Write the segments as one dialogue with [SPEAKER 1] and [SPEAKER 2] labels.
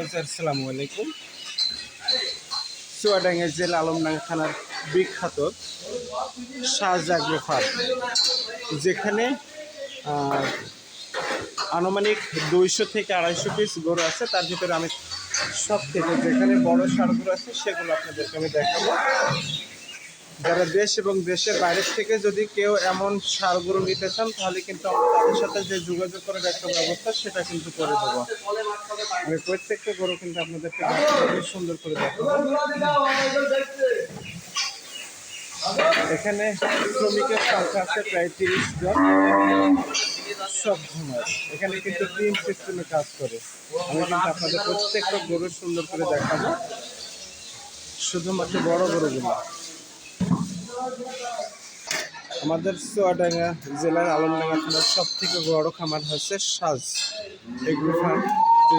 [SPEAKER 1] আসসালামু আলাইকুম। চুয়াডাঙ্গা জেলা আলমডাঙ্গা থানার বিখ্যাত শাহজাগ্র ফার্ম যেখানে আনুমানিক দুইশো থেকে আড়াইশো পিস গরু আছে। তার ভিতরে আমি সব থেকে যেখানে বড় সারগুলো আছে, সেগুলো আপনাদেরকে আমি দেখাবো। যারা দেশ এবং দেশের বাইরের থেকে যদি কেউ এমন সার গরু নিতে চান, তাহলে কিন্তু আমরা তাদের সাথে যে যোগাযোগ করার একটা ব্যবস্থা, সেটা কিন্তু করে দেবো। আমি প্রত্যেকটা গরু কিন্তু আপনাদেরকে সুন্দর করে দেখাবো। এখানে শ্রমিকের সংখ্যা আছে প্রায় তিরিশ জন। সব ঘুমায় এখানে কিন্তু টিম সিস্টেমে কাজ করে। আমি কিন্তু আপনাদের প্রত্যেকটা গরু সুন্দর করে দেখাবো। শুধুমাত্র বড় গরুগুলো। আমাদের চুয়াডাঙ্গা জেলার আলমডাঙ্গা থানার সব থেকে বড় খামার হচ্ছে সাজ এগ্রো ফার্ম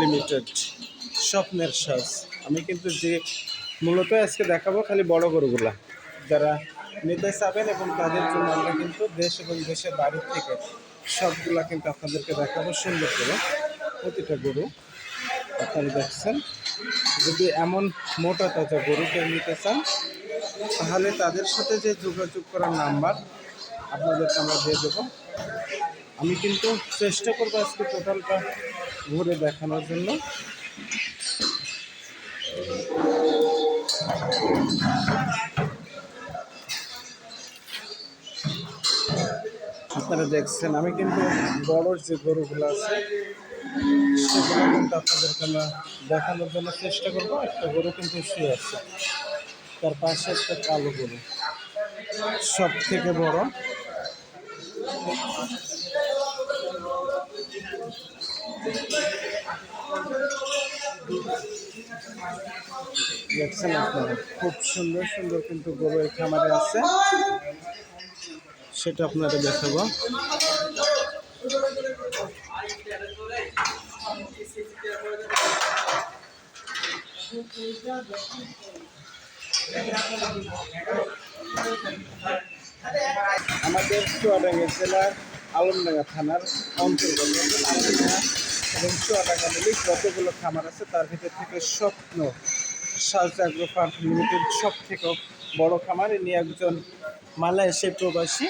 [SPEAKER 1] লিমিটেড। স্বপ্নের সাজ। আমি কিন্তু যে মূলত আজকে দেখাবো খালি বড় গরুগুলা। যারা নিতে চাবেন এবং তাদের জন্য আমরা কিন্তু দেশ এবং দেশের বাড়ির থেকে সবগুলা কিন্তু আপনাদেরকে দেখাবো, সুন্দর করে। প্রতিটা গরু আপনারা দেখছেন। যদি এমন মোটা তাজা গরুকে নিতে চান তাহলে তাদের সাথে যে যোগাযোগ করার নাম্বার, আপনাদেরকে আমরা দিয়ে দেবো। আমি কিন্তু চেষ্টা করব আজকে টোটালটা ঘুরে দেখানোর জন্য। আপনারা দেখছেন, আমি কিন্তু বড় যে গরুগুলো আছে, সেগুলো কিন্তু আপনাদেরকে আমরা দেখানোর জন্য চেষ্টা করব। একটা গরু কিন্তু শুয়ে আছে। তার পাশে একটা কালো গরু। সব থেকে বড়। দেখছেন আপনারা? খুব সুন্দর সুন্দর কিন্তু গরু এই খামারে আছে। সেটা আপনারা দেখাবো। আমাদের চুয়াডাঙ্গা জেলার আলমডাঙ্গা থানার অন্তর্গত এবং চুয়াডাঙ্গা মিলিক যতগুলো খামার আছে, তার ভিতর থেকে স্বপ্ন সাজআগ্রো ফার্ম লিমিটেড সব থেকে বড় খামার। ইনি একজন মালয়েশিয়া প্রবাসী,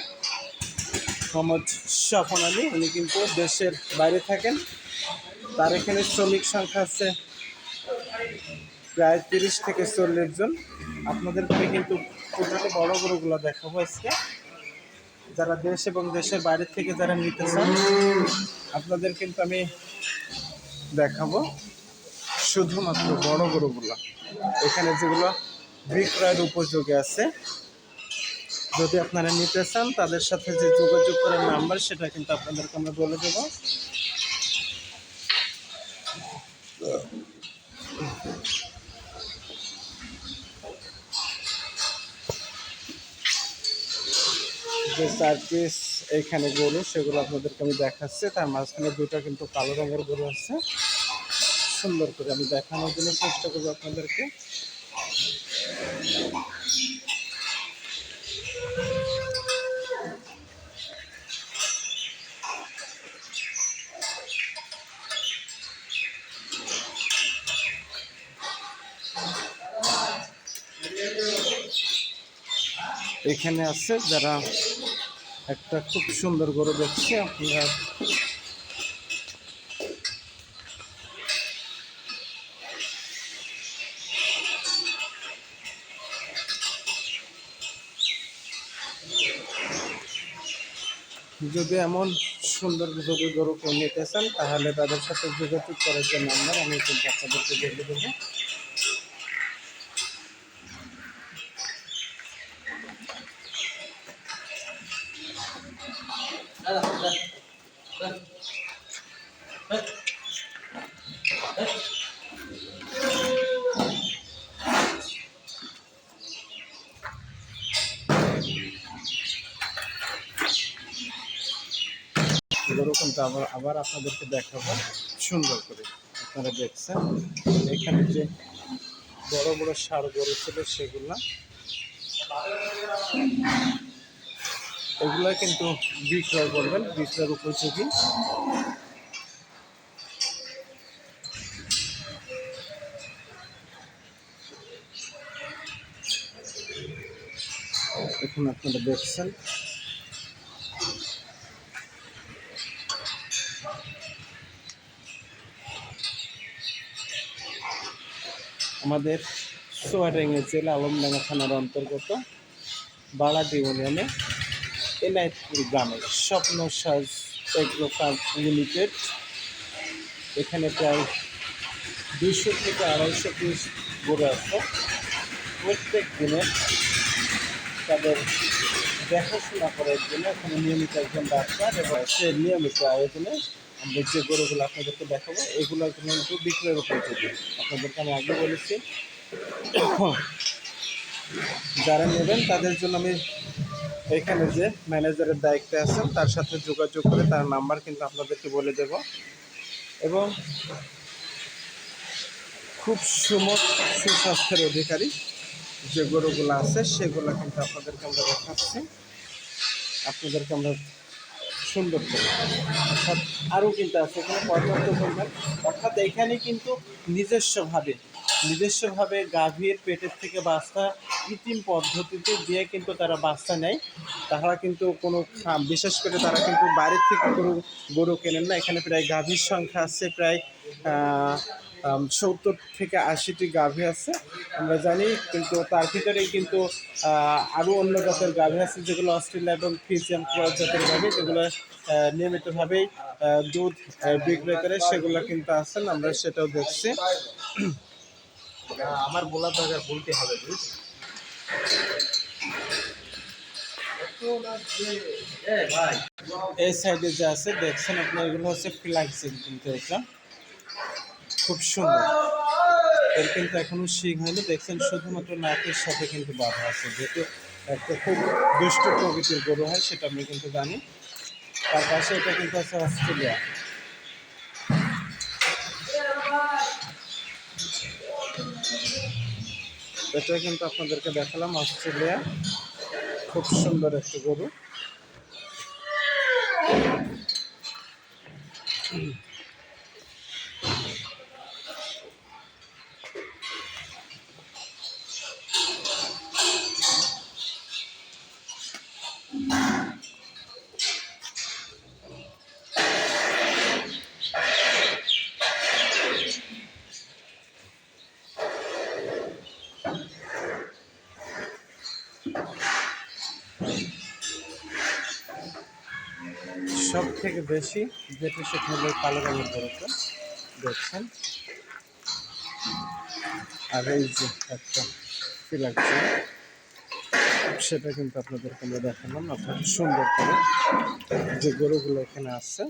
[SPEAKER 1] মোহাম্মদ স্বপন আলী। উনি কিন্তু দেশের বাইরে থাকেন। তার এখানে শ্রমিক সংখ্যা আছে প্রায় তিরিশ থেকে চল্লিশ জন। আপনাদেরকে কিন্তু টোটালি বড় গরুগুলো দেখাবো আজকে। যারা দেশ এবং দেশের বাইরে থেকে যারা নিতে চান আপনাদের কিন্তু আমি দেখাবো শুধুমাত্র বড় গরুগুলো। এখানে যেগুলো বিক্রয়ের উপযোগী আছে, যদি আপনারা নিতে চান, তাদের সাথে যে যোগাযোগ করার নাম্বার, সেটা কিন্তু আপনাদেরকে আমরা বলে দেবো। যে চার পিস এইখানে গরু, সেগুলো আপনাদেরকে আমি দেখাচ্ছি। তার মাঝখানে দুটো কিন্তু কালো রঙের গরু আছে। সুন্দর করে আমি দেখানোর জন্য চেষ্টা করব আপনাদেরকে। এখানে আছে যারা একটা খুব সুন্দর গরু দেখছি, আপনার যদি এমন সুন্দর যদি গরু নিতে চান, তাহলে তাদের সাথে যোগাযোগ করার যে নাম্বার আমি কিন্তু আপনাদেরকে বলে দেবো। আবার আবার আপনাদেরকে দেখাবো। সুন্দর করে আপনারা দেখছেন। এখানে যে বড় বড় সার গরু ছিল সেগুলা এগুলো কিন্তু বিক্রয় করবেন বিক্রয়ের উপযোগী এখন আপনারা দেখছেন। আমাদের সোয়াটেঙ্গে জেলা আলমডাঙ্গা থানার অন্তর্গত বালাটি ইউনিয়নে এনায়তপুর গ্রামে স্বপ্ন সাজ এগ্রো ফার্ম লিমিটেড। এখানে প্রায় দুইশো থেকে আড়াইশো পিস গরু আছে। প্রত্যেক দিনে তাদের দেখাশোনা করার জন্য এখানে নিয়মিত একজন ডাক্তার এবং সে নিয়মিত আয়োজনে আমরা যে গরুগুলো আপনাদেরকে দেখাবো, এগুলো কিন্তু বিক্রয়ের উপর উপযোগী। আপনাদেরকে আমি আগে বলেছি, যারা নেবেন তাদের জন্য আমি এখানে যে ম্যানেজারের দায়িত্বে আছেন, তার সাথে যোগাযোগ করে তার নাম্বার কিন্তু আপনাদেরকে বলে দেব। এবং খুব সুমত সুস্বাস্থ্যের অধিকারী যে গরুগুলো আছে, সেগুলো কিন্তু আপনাদেরকে আমরা দেখাচ্ছি। আপনাদেরকে আমরা সুন্দর করে অর্থাৎ আরও কিন্তু আছে এখানে পর্যাপ্ত পরিমাণ। অর্থাৎ এখানে কিন্তু নিজস্বভাবে নিজস্বভাবে গাভীর পেটের থেকে বাচ্চা কৃত্রিম পদ্ধতিতে দিয়ে কিন্তু তারা বাচ্চা নেয়। তারা কিন্তু কোনো বিশেষ করে তারা কিন্তু বাইরের থেকে গরু গরু কেনেন না। এখানে প্রায় গাভীর সংখ্যা আছে, প্রায় সত্তর থেকে আশিটি গাভী আছে, আমরা জানি। কিন্তু তার ভিতরেই কিন্তু আরও অন্য জাতের গাভী আছে, যেগুলো অস্ট্রেলিয়া এবং ক্রস জাতের গাভী, যেগুলো নিয়মিতভাবেই দুধ বিক্রয় করে, সেগুলো কিন্তু আছেন, আমরা সেটাও দেখছি।
[SPEAKER 2] আমার বলা দরকার, বলতে হবে
[SPEAKER 1] এই সাইডে যে আছে, দেখছেন আপনি এগুলো হচ্ছে ফ্ল্যাক্সিন কিন্তু এটা। খুব সুন্দর। এর কিন্তু এখনও শিং হয়নি। দেখছেন শুধুমাত্র নাকের সাথে কিন্তু বাধা আছে। যেহেতু একটা খুব দুষ্ট প্রকৃতির গরু হয়, সেটা আমরা কিন্তু জানি। তার পাশে এটা কিন্তু আছে অস্ট্রেলিয়া। এটা কিন্তু আপনাদেরকে দেখালাম অস্ট্রেলিয়া খুব সুন্দর একটা গরু সব থেকে বেশি যেটি সেখানে কালো রঙের বরফটা দেখছেন? আর এই যে একটা ফিলাক্সি সেটা কিন্তু আপনাদেরকে আমরা দেখালাম। আপনাদের সুন্দর করে যে গরুগুলো এখানে আছে